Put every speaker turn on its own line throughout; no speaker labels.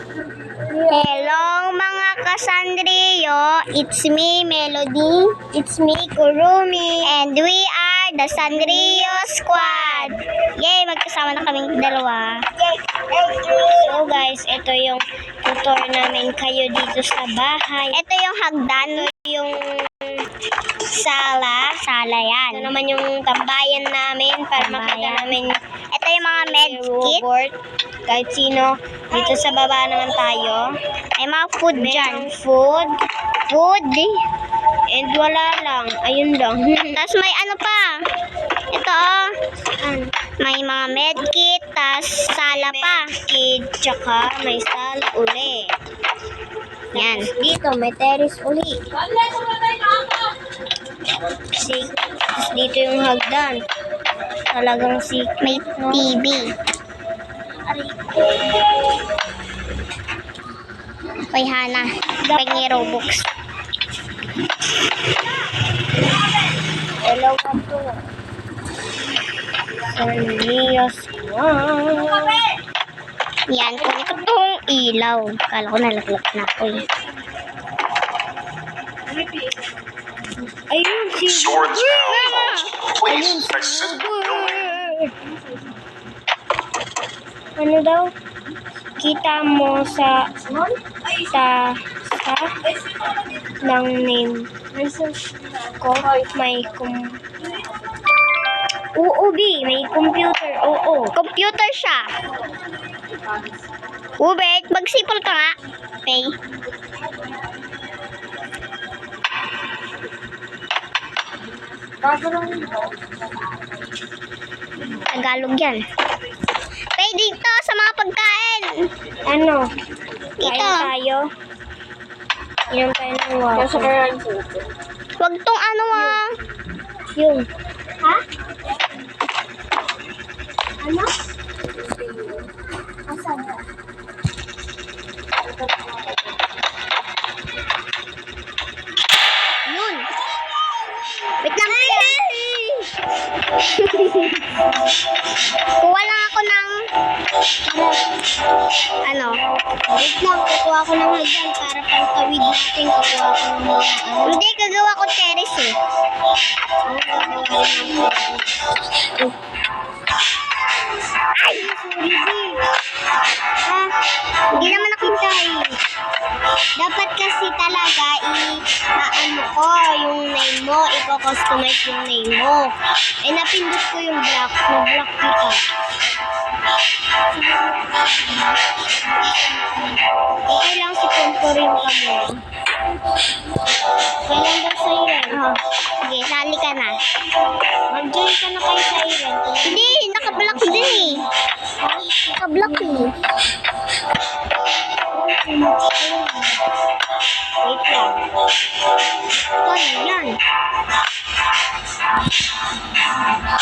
Hello mga kasandrio, it's me Melody, it's me Kurumi, and we are the Sandrio Squad. Yay, magkasama na kaming dalawa. So guys, ito yung tutor namin kayo dito sa bahay. Ito yung hagdan, yung sala, sala yan. Ito naman yung tambayan namin para makita namin. Ito yung mga med kit. Kahit sino, dito sa baba naman tayo. May mga food dyan. Food. Food. And wala lang. Ayun lang. Tapos may ano pa. Ito oh. May mga med kit. Tapos sala pa. Kit. Tsaka may sala uli. Yan. Dito may terrace uli. Si, tapos dito yung hagdan. Talagang si may TV. Kay Hana. Pengi Robux. Hello ka to. Sarnias Yan, kunin ko tong ilaw. Kala ko nalaglag na ako eh. Ayun, si
Swords.
Ano daw? Kita mo sa sa sa ng name ko may kum Oo, B. May computer. Oo. Computer siya. Ubert, magsipol ka nga. Okay. Tagalog yan. Pay dito sa mga pagkain. Ano? Dito. Kain tayo. Inom tayo ng water. Huwag tong ano ah. Yung. Ha? Ano? Asan? Yun. Wait lang. Kuha lang ako ng ano? Wait lang, kukuha ako ng hagdan para pangtawid natin. Kukuha ako ng mga ano. Hindi, gagawa ko terrace eh. Ay! I-customize yung name mo. Eh, napindot ko yung block. Na-block kita. Okay lang si Pomporin ka mo. Okay lang daw sa'yo yan. Oh. Sige, sali ka na. Mag-join ka na kay Siren. Hindi, naka-block din eh. Naka-block eh. Wait lang. Ano yan?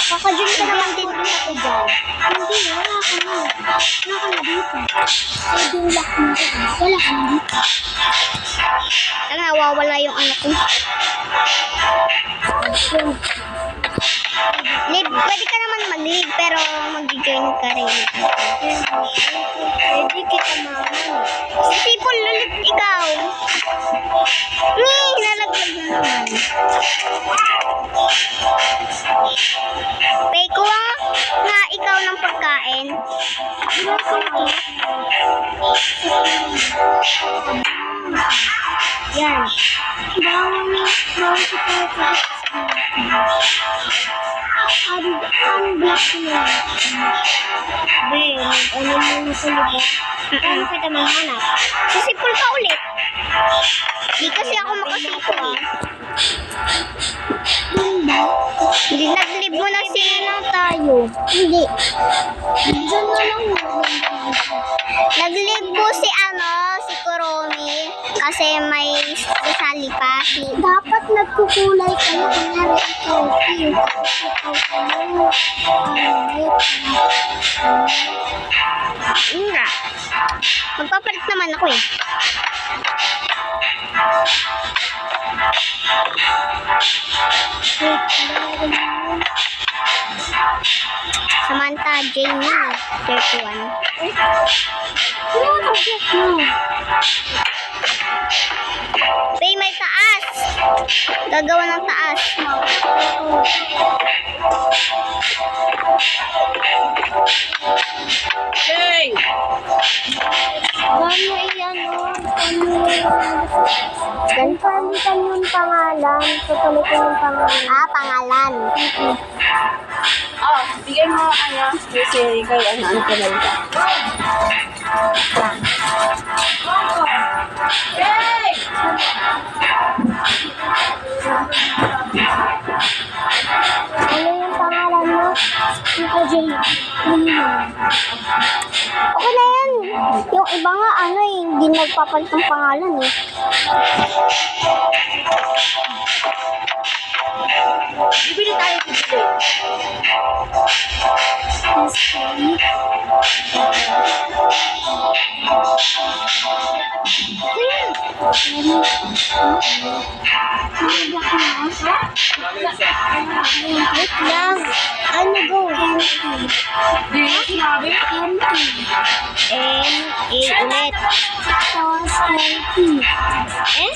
Kaka-join ka naman din din ako dyan. Hindi, wala ka na. Wala ka na dito. Pwede wala ka na dito. Wala ka na dito. Ano, nawawala yung ano ko. Live, pwede ka naman mag-live pero mag-join ka rin. Pwede kita maman. Si Sipol ulit ikaw. Ni, nalaglag na naman. Pay ah, nga ikaw ng pagkain. Yan. Bawang, bawang sa tayo. Ang, ang black niya. Be, ano mo sa liba? Paano kita mahanap? Sisipol ka ulit. Di kasi ako makasipol eh. Hindi, nag-live mo na si... na tayo. Hindi. Diyan na lang Nag-live po si ano, si Kuromi. Kasi may sasali pa. Si... Dapat nagkukulay kayo. Kunyari ikaw, pink. Ikaw ano, Nga. Magpapalit naman ako eh. Samantha Jamie, 31. Pay, may taas. Gagawa ng taas.
Hey!
Gano iyan o? Ganpalitan yung pangalan. Papalitan yung pangalan. Ah, pangalan.
Ah, bigyan mo ano, si Rico, ano, ano ka. Hey!
Ano yung pangalan mo? Tita Jane. Okay na yan. Yung iba nga, ano eh, hindi nagpapalit ng pangalan eh.
Bibili tayo bibili.
Wait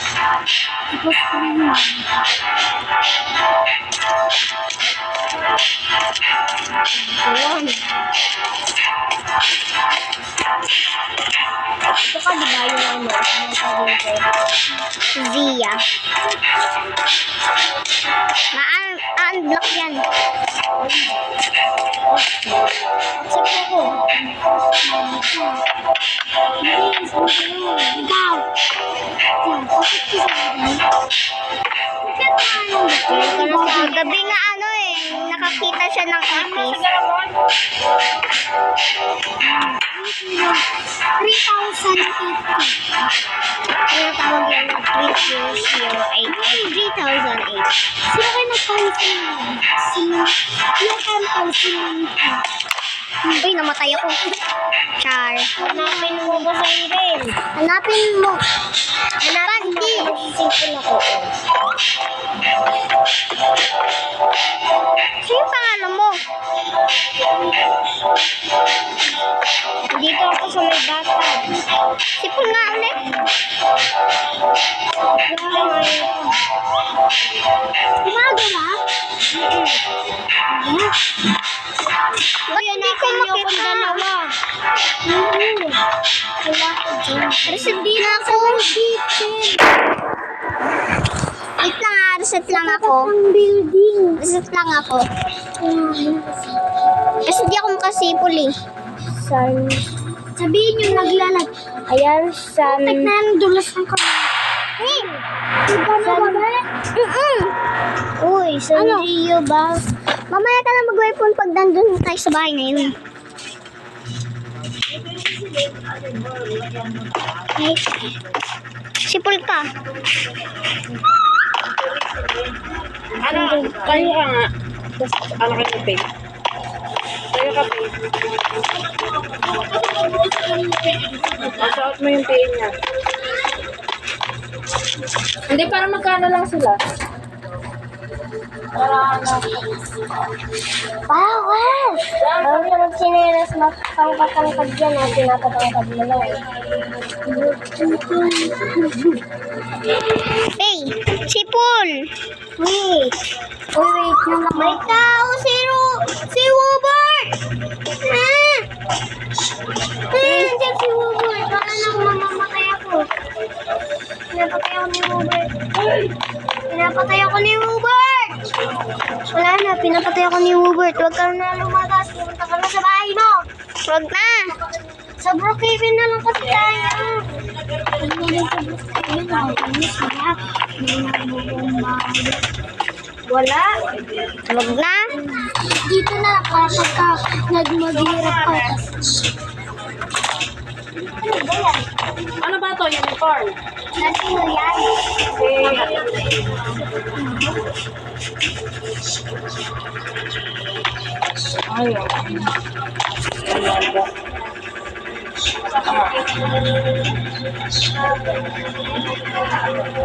Ka, di ba yung ano? Ano sabi ko? Zia. Ko. Ikaw. Yan, accept ko akin. Gabi nga ano eh, nakakita siya ng ipis. 3,050. Ano tawag yan? 3,008. 3,008. Sino kayo nagpalit sa inyo? Sino? Yung temple, sino? Uy, namatay ako. Char. Hanapin mo ba sa email? Hanapin mo. Hanapin mo. Nagsisipon ako. Sino pangalan mo? Dito ako sa may bata. Sipon nga ulit. Gumagawa? Mm-mm. Ba't hindi ko makita? Wala ko dyan. Reset din ako. Wait lang reset lang ako. building. Reset lang ako. Kasi di ako makasipol eh. San? Sabihin yung naglalag. Ayan, san... Tignan, dulas ng kamay. Hey! Diba na ba ba? Mm-mm. Uy, San ano? Rio ba? Mamaya ka na mag-weapon pag nandun tayo sa bahay ngayon. Ay, sipol ka.
Ano, kayo ka nga. Tapos, ano kayo pay? Kayo ka pay. Pashout mo yung pay niya. Hindi, para magkano lang sila.
Bawal! Bawal ka magsinelas na pangkatangkad dyan ha, pinapatangkad mo lang eh. Hey, sipol! Wait! Uy, wait na lang. May tao, si Ru... Si Wubert! Ah! Ah, nandiyan si Wubert. Baka nang mamamatay ako. Pinapatay ako ni Wubert. Pinapatay ako ni Wubert! Wala na, pinapatay ako ni Hubert. Huwag ka na lumabas. Pumunta ka na sa bahay mo. Huwag na. Sa Brookhaven na lang kasi tayo. Ano bahay.
Wala. Wag na.
Dito na para pagka nagmaghirap ka.
Ano ba to? Unicorn?
Nasino yan?
Ayaw.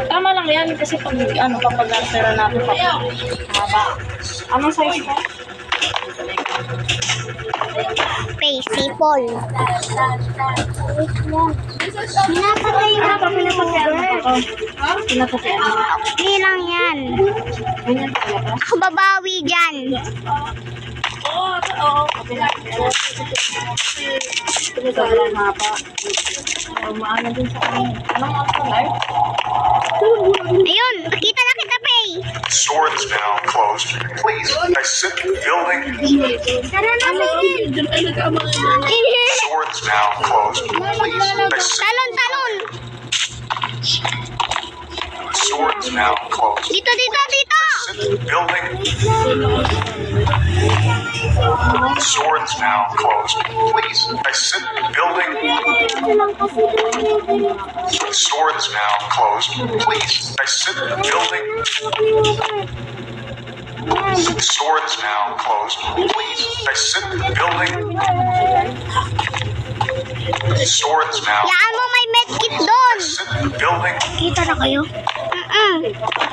Tama lang yan kasi pag ano kapag answer natin pa haba. Anong size ka?
Face, sipol. Pinapatay na
pa pinapatay mo ako? Pinapatay mo.
Hindi lang yan. Ako babawi dyan.
Oo, oo. Pinapatay mo. Sobrang haba. Oh, maano din sa akin. Anong ano live?
Ayun, nakita na kita, Pay.
Store is now closed. Please exit the building.
Tara na.
Store is now closed. Please exit.
Talon, talon.
Is now closed.
Dito, dito, dito.
Building. Is now closed. Please exit the building. Is now closed. Please exit the building. Is now closed. Please exit the building. Is now
Yaan mo may medkit doon.
exit building.
Kita na kayo?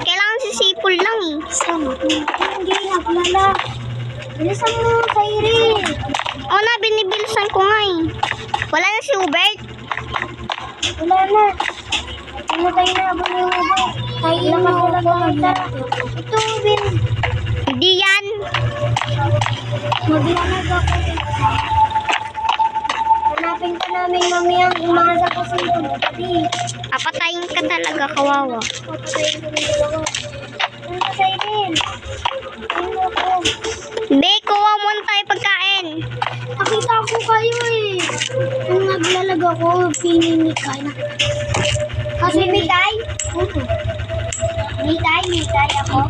Kailangan si sipol lang eh.
Sama. Hindi, naglala. Bilisan mo, Kyrie.
O na, binibilisan ko nga eh. Wala na si Hubert.
Wala na. Ano tayo na abang yung ubo? Tayo na ako na Ito, Bin.
Hindi yan.
Maglamag ako. Mamayang umasa ko sa iyo. Hindi.
Papatayin ka talaga, kawawa.
Papatayin ko ng dalawa. Ano ka sa Bin? Ano ako?
Be, kuha muna tayo pagkain.
Nakita ko kayo eh. Nung naglalag ako, pininikay na. Kasi mitay? Oo. Mitay, mitay ako.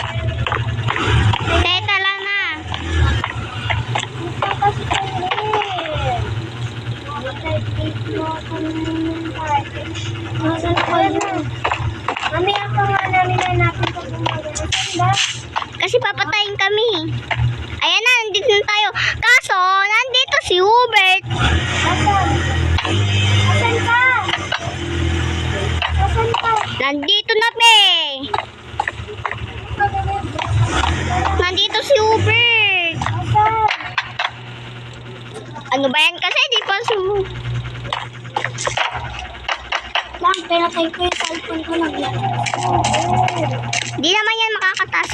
Teka lang na.
Kasi kayo eh. Mitay, Nasaan kayo? Mamaya pa nga namin hanapin maganda. Saan ba?
Kasi papatayin kami. Ayan na, nandito na tayo. Kaso, nandito si Hubert.
Nasaan? Nasaan ka? Nasaan ka?
Nandito na, pe. Nandito si Hubert.
Nasaan?
Ano ba yan kasi? Di pa su...
Lang, pinatay ko yung cellphone ko naglalaro.
Di naman yan makakatas.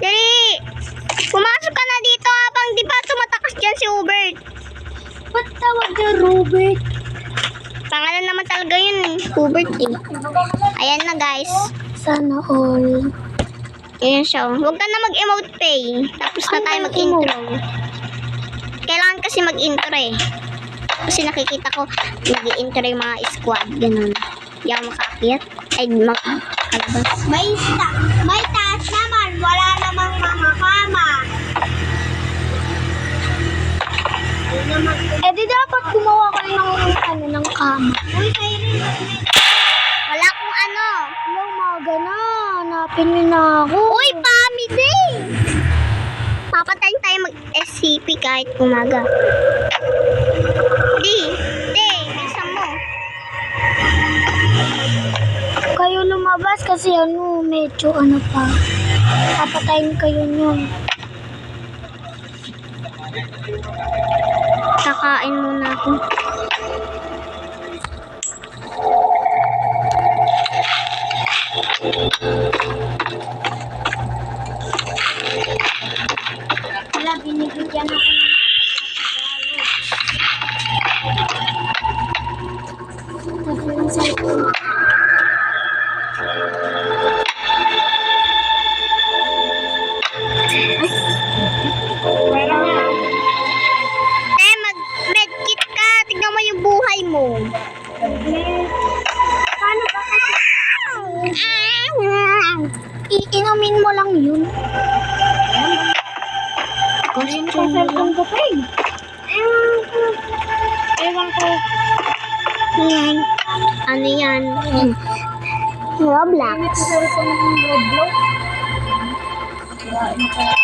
Dali! Pumasok ka na dito habang di pa tumatakas dyan si Hubert.
Ba't tawag niya Robert?
Pangalan naman talaga yun eh. Hubert eh. Ayan na guys.
Sana all.
Ayan siya. oh. Huwag ka na mag-emote pay. Tapos na
Ano
tayo
yung
mag-intro. Kailangan kasi mag-intro eh. Kasi nakikita ko, nag-intro yung mga squad. Ganun. Hindi ako makakit. Ay, mag kalabas.
May, ta may taas naman. Wala namang mga kama. Eh di dapat gumawa kayo ng, ano, ng kama. Uy, Kyrie.
Wala kung ano.
Hello, maga na. Hanapin niyo na ako.
Uy, family! Papatayin tayo mag-SCP kahit umaga. Di, di, bilisan mo.
Kayo lumabas kasi ano, medyo ano pa. Papatayin kayo niyon.
Kakain muna ako.
Wala, binibigyan ako
Thank you. Roblox. Bia.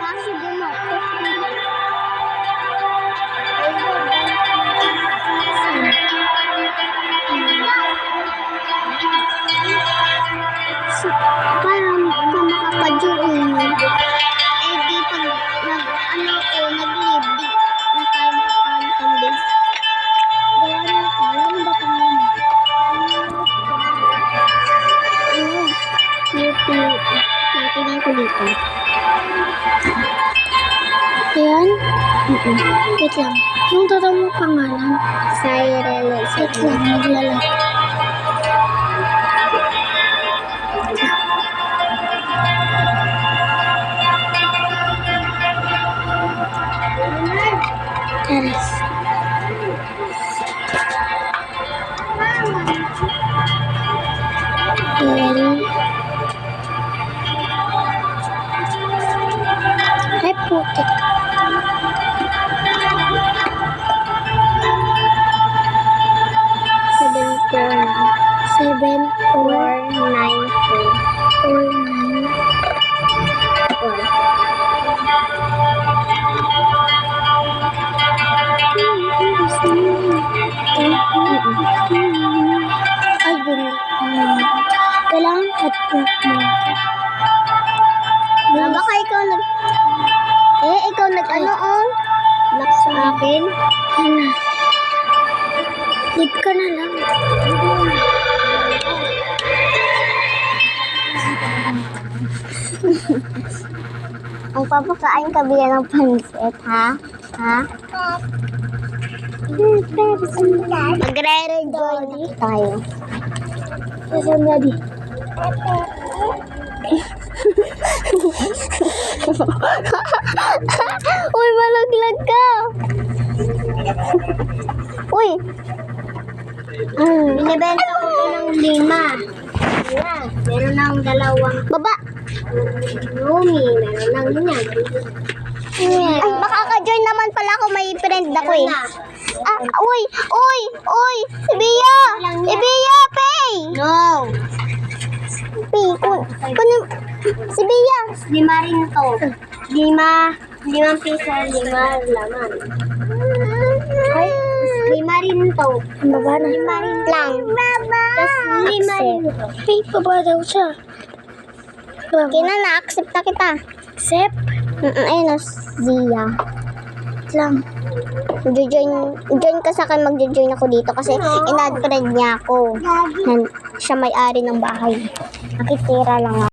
他是多么的疯狂！Dito. Ayan? Wait lang. Yung totoo mo pangalan? Cyril. Wait lang, naglalag. Teres. Ang papakain ka biya ng pansit, ha? Ha? Magre-rejoin tayo. Saan daddy? Uy, malaglag ka! Uy! Mm, binibenta ko ng lima. Ayan, meron ng dalawang... Baba! Rumi, meron ng ganyan. Ay, makaka-join naman pala ako. May friend ako eh. Ah, uy! Uy! Uy! Si Bia! Si Bia, pay! No! Pay, kun... kun si Bia! Lima rin to. Lima. Limang piso, lima laman. Ay, lima rin to. Baba na. Lima rin lang. Baba! Tapos lima rin to. Pay, baba daw siya. Kina na-accept na kita. Accept? Mm ayun o, Zia. Lang. Join, join ka sa akin, mag-join ako dito kasi in-add friend niya ako. Nan, siya may-ari ng bahay. Nakitira lang ako.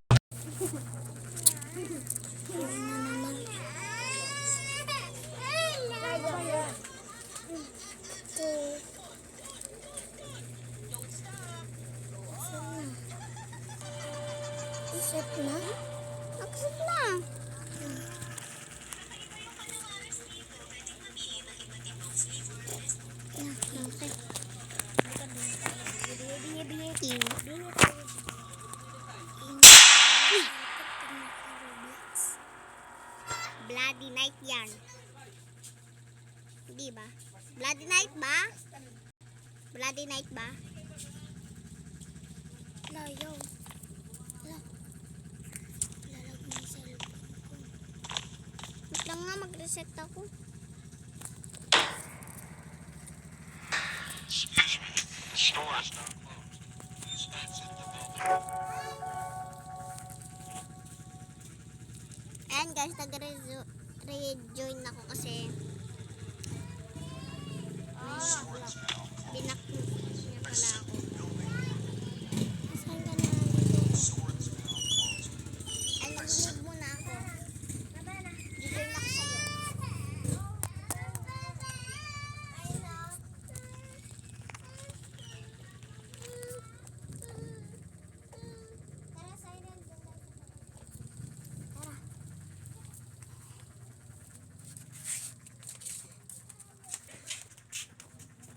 Di ba? Bloody night ba? Bloody night ba? Layo. La. Lalag na yung cellphone ko. Wait lang nga, mag-reset ako.
Store is now
Ayan guys, nag-rejoin ako kasi binak niya pala ako.